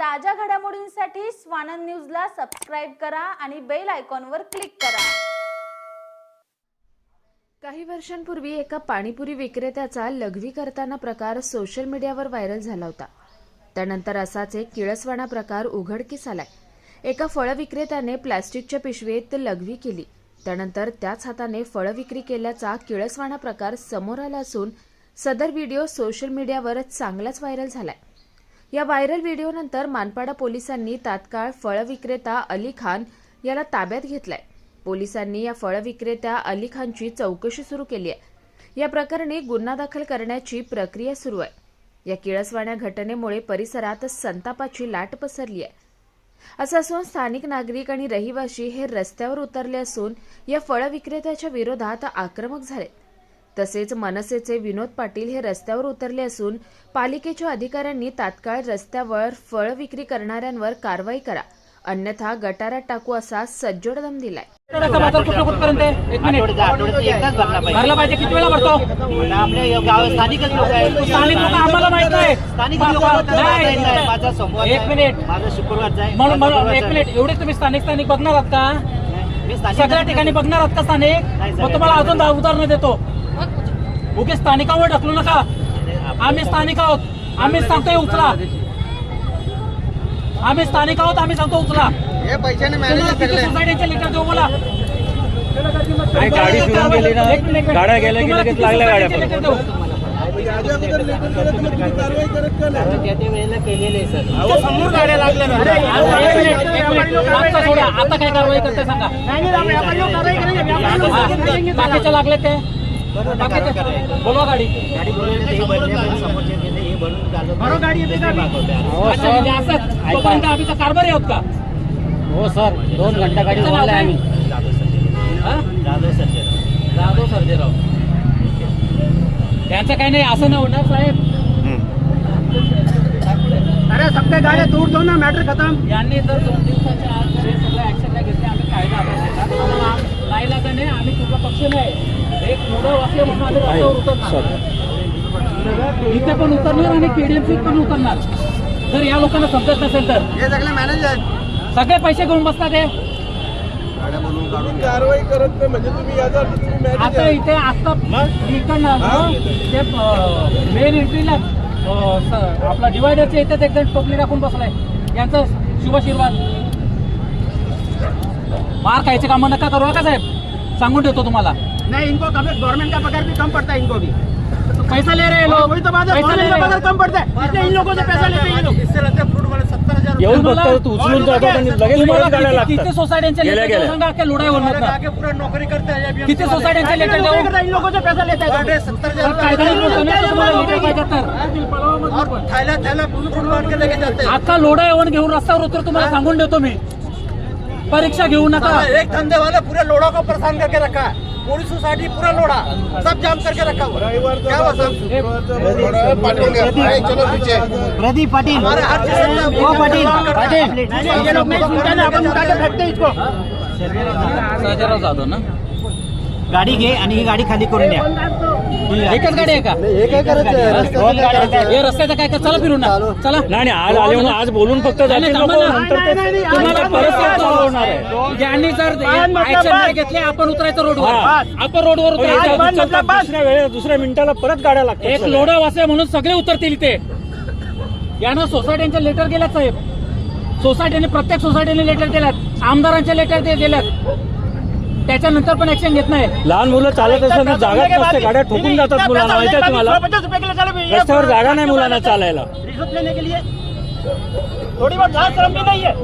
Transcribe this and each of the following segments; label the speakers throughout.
Speaker 1: ताज्या घडामोडींसाठी स्वानंद न्यूजला सबस्क्राईब करा आणि बेल आयकॉनवर क्लिक करा.
Speaker 2: काही वर्षांपूर्वी एका पाणीपुरी विक्रेत्याचा लघवी करताना प्रकार सोशल मीडियावर व्हायरल झाला होता. त्यानंतर असाच एक किळसवाणा प्रकार उघडकीस आलाय. एका फळ विक्रेत्याने प्लॅस्टिकच्या पिशवीत लघवी केली. त्यानंतर त्याच हाताने फळ विक्री केल्याचा किळसवाणा प्रकार समोर आला असून सदर व्हिडिओ सोशल मीडियावर चांगलाच व्हायरल झालाय. या व्हायरल व्हिडिओनंतर मानपाडा पोलिसांनी तात्काळ फळ विक्रेता अली खान याला ताब्यात घेतलाय. पोलिसांनी या फळ विक्रेत्या अली खानची चौकशी सुरू केली आहे. या प्रकरणी गुन्हा दाखल करण्याची प्रक्रिया सुरू आहे. या किळसवाण्या घटनेमुळे परिसरात संतापाची लाट पसरली आहे. असं असून स्थानिक नागरिक आणि रहिवासी हे रस्त्यावर उतरले असून या फळ विक्रेत्याच्या विरोधात आक्रमक झाले. तसेच मनसेचे विनोद पाटील हे रस्त्यावर उतरले असून पालिकेच्या अधिकाऱ्यांनी तात्काळ रस्त्यावर फळ विक्री करणाऱ्यांवर कारवाई करा. अन्यथा गटारात टाकू असा सज्जोड दम दिलाय
Speaker 3: मिनिट.
Speaker 4: भरला पाहिजे.
Speaker 3: किती वेळा भरतो?
Speaker 4: स्थानिकच लोक
Speaker 3: एक मिनिट.
Speaker 4: माझा शुक्रवारचा आहे.
Speaker 3: म्हणून
Speaker 4: माझा
Speaker 3: म्हणून एक
Speaker 4: गुरुवारचा
Speaker 3: मिनिट. एवढे तुम्ही स्थानिक स्थानिक बघणार आहात का? सगळ्या ठिकाणी बघणार आहात का स्थानिक? मग तुम्हाला अजून उदाहरणं देतो. उगे स्थानिकावर ढकलू नका आम्ही स्थानिक आहोत आम्ही सांगतोय उचला आम्ही स्थानिक आहोत आम्ही सांगतो उचला
Speaker 5: हे पैशाने
Speaker 3: तुम्हाला
Speaker 5: मॅनेज
Speaker 3: किती
Speaker 5: करले
Speaker 3: सोसायटीचे लिटर देऊ
Speaker 6: गाडी फिरून गेली ना. गाड्या गेल्या की लगेच लागल्या गाड्या
Speaker 4: सर
Speaker 3: आता काय कारवाई करते सांगा हा, बाकीचे लागले ते बोलवा गाडी.
Speaker 4: हे गाडी
Speaker 3: म्हणजे कारभारी आहोत का?
Speaker 6: हो सर. दोन घंटा गाडी
Speaker 3: काय?
Speaker 6: आम्ही.
Speaker 4: जाधव सर
Speaker 3: हा?
Speaker 4: जाधव सर
Speaker 3: जाधव सर्जेराव त्यांचं काही नाही असं नाही होणार साहेब.
Speaker 5: अरे सबके गाड्या दूर दो ना मॅटर खतम.
Speaker 3: यांनी जर दोन दिवसाच्या आत हे सगळं ऍक्शन नाही घेतली आम्ही कायदा. आम्हाला आम- नाईलाजाने आम्ही कुठला पक्ष नाही. इथे पण उतरणार आणि केडीएमसीत पण उतरणार. जर या लोकांना समजत नसेल तर.
Speaker 5: हे सगळे
Speaker 3: पैसे घेऊन बसतात हे
Speaker 5: कारवाई करत नाही म्हणजे तुम्ही याचा
Speaker 3: आता इथे आता इकडनं ना, ते मेन एंट्रीला आपला डिवायडरच्या इथेच एकदम टोपली राखून बसलाय. यांचं शुभाशीर्वाद मार खायचे कामं नका करू का साहेब? सांगून ठेवतो तुम्हाला.
Speaker 5: नहीं इनको कम गवर्नमेंट का पगार भी कम पड़ता है इनको भी।
Speaker 3: पैसा ले रहे लोग।
Speaker 5: वही तो बात है गवर्नमेंट का पगार कम पड़ता है इसलिए इन लोगों से पैसा लेते हैं ये लोग। इससे लगता है फ्रूट वाले सत्तर हजार
Speaker 6: येऊन
Speaker 3: तुम्हाला-
Speaker 6: बघतात उचलून जातात आणि लगेच
Speaker 3: तुम्हाला
Speaker 6: गाड्या
Speaker 3: किती- किती
Speaker 6: लागतात
Speaker 3: सोसायट्यांचे
Speaker 6: गेल्या
Speaker 3: लेटर. सांगा की लुडाई होणार
Speaker 5: आगे पूरा नौकरी करते हैं
Speaker 3: किती सोसायट्यांचे लेटर देऊ
Speaker 5: इन लोगों से पैसा लेते हैं सत्तर
Speaker 3: तर. कायदा
Speaker 5: थैला थैला फ्रूट बांट के लेके जाते.
Speaker 3: आता लोढा येऊन घेऊन रस्त्यावर उतर तुम्हाला सांगून देतो मी. परीक्षा घेऊ नका.
Speaker 5: एक धंधे वाले पूरे लोड़ा को परेशान करके रखा. है पूरी सोसाइटी पूरा लोड़ा सब जाम करके रखा हुआ है। क्या हुआ चलो पीछे
Speaker 4: प्रदीप पाटील.
Speaker 5: हमारे हर चीज से
Speaker 4: हो. पाटील. पाटील
Speaker 5: ये लोग नहीं सुनते ना अपन उठा के फेंकते हैं इसको.
Speaker 3: सर्जेराव जाधव ना?
Speaker 4: गाडी घे आणि ही गाडी खाली करून द्या.
Speaker 3: एकच गाडी आहे का. हे रस्त्याचं काय का चला फिरून ना. चला.
Speaker 6: नाही नाही, आज आले म्हणून आज बोलून फक्त जातील लोक. नंतर ते
Speaker 3: तुम्हाला परत
Speaker 6: आहे.
Speaker 3: यांनी जर ऍक्शन नाही. घेतले आपण उतरायचं रोडवर.
Speaker 6: हा.
Speaker 3: आपण रोडवर उतरायचं.
Speaker 5: बंद बस.
Speaker 6: दुसऱ्या वेळेला दुसऱ्या मिनिटाला परत गाड्या लागतात
Speaker 3: एक
Speaker 6: सगळ्या.
Speaker 3: लोढा वासे म्हणून सगळे उतरतील इथे. यानं सोसायट्यांचे लेटर गेल्यात साहेब. सोसायटीने प्रत्येक सोसायटीने लेटर दिल्यात आमदारांचे लेटर ते दिल्यात. त्याच्यानंतर पण ऍक्शन घेत नाही.
Speaker 6: लहान मुलं चालत असताना जागाच नसते गाड्या ठोकून जातात मुलांना माहिती आहे तुम्हाला। रस्त्यावर जागा नाही मुलांना चालायला.
Speaker 5: रिश्वत लेने के लिए थोड़ी बहुत लाज शर्म भी नहीं है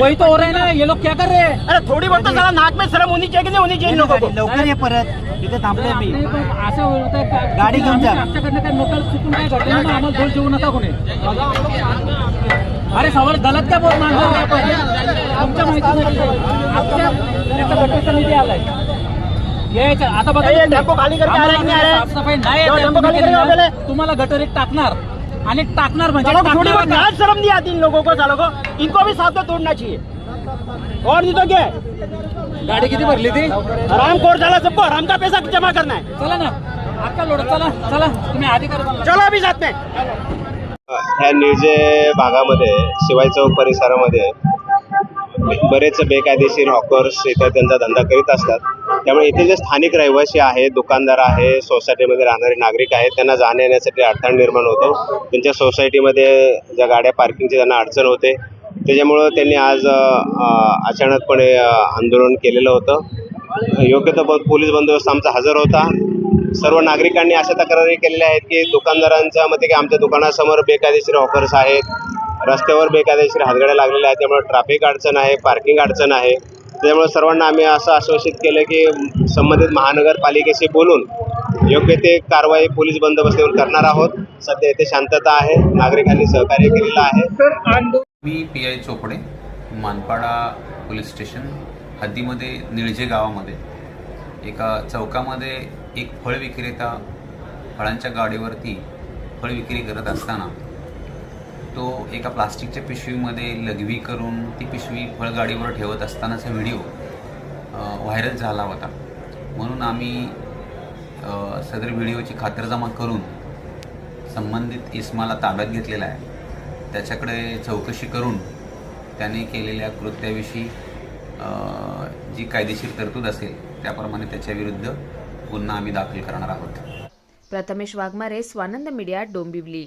Speaker 3: वही तो हो रहा है ना ये लोग क्या कर रहे हैं?
Speaker 5: अरे थोड़ी बहुत तो साला नाक में शर्म होनी चाहिए कि नहीं होनी चाहिए लोगों को?
Speaker 4: लवकर ये परत. तिथे थांबलो मी
Speaker 3: असं होतं का
Speaker 4: गाडी घेऊन जा.
Speaker 3: आमच्याकडनं काय नकल चुकून काय घडलं ना आम्हाला दोष देऊ नका कोणी. अरे सवाल गलत क्या बोल मानतो आमच्या माहिती आमच्या त्याचा निधी आलाय. यायचं आता बघा? साफसफाई नाही तुम्हाला गटर एक टाकणार. आणि टाकणार म्हणजे
Speaker 5: थोड़ी बहुत शर्म आती इन लोगों को सालों को इनको भी साथ में तोड़ना चाहिए और नहीं तो क्या
Speaker 3: गाडी किती भरली ती?
Speaker 5: आराम खोर डाला सबको आराम का पैसा जमा करना है.
Speaker 3: चला ना. अक्का लोड चला चला. तुम्ही अधिकारी बनला.
Speaker 5: चलो अभी साथ में.
Speaker 7: ह्या निर्जे भागामध्ये शिवाय चौक परिसरामध्ये बरेच बेकायदेशीर हॉकर्स इथं त्यांचा धंदा करीत असतात. त्यामुळे इथे जे स्थानिक रहिवासी आहेत दुकानदार आहे सोसायटीमध्ये राहणारे नागरिक आहेत त्यांना जाण्या येण्यासाठी अडथळा निर्माण होतो. त्यांच्या सोसायटीमध्ये ज्या गाड्या पार्किंगची त्यांना अडचण होते. त्याच्यामुळं त्यांनी आज अचानकपणे आंदोलन केलेलं होतं. योग्य तर ब- पोलीस बंदोबस्त आमचा हजर होता. सर्व नागरिकांनी अशा तक्रारी केलेल्या आहेत की दुकानदारांच्या मते की आमच्या दुकानासमोर बेकायदेशीर ऑफर्स आहेत. रस्त्यावर बेकायदेशीर हातगाड्या लागलेल्या आहेत त्यामुळे ट्रॅफिक अडचण आहे पार्किंग अडचण आहे. त्यामुळे सर्वांना आम्ही असं आश्वासित केलं की संबंधित महानगरपालिकेशी बोलून योग्य ते कारवाई पोलीस बंदोबस्तीवर करणार आहोत. सध्या येथे शांतता आहे नागरिकांनी सहकार्य केलेलं आहे.
Speaker 8: मी P I Chopde Manpada police station हद्दीमध्ये Nilje गावामध्ये. एका चौकामध्ये एक फळ विक्रेता फळांच्या गाडीवरती फळ विक्री करत असताना तो एका प्लास्टिकच्या पिशवीमध्ये लघवी करून ती पिशवी फळगाडीवर ठेवत असतानाचा व्हिडिओ व्हायरल झाला होता. म्हणून आम्ही सदर व्हिडिओची खातरजमा करून संबंधित इस्माला ताब्यात घेतलेला आहे. त्याच्याकडे चौकशी करून त्याने केलेल्या कृत्याविषयी जी कायदेशीर तरतूद असेल त्याप्रमाणे त्याच्याविरुद्ध गुन्हा आम्ही दाखल करणार आहोत.
Speaker 2: प्रथमेश वाघमारे स्वानंद मीडिया डोंबिवली.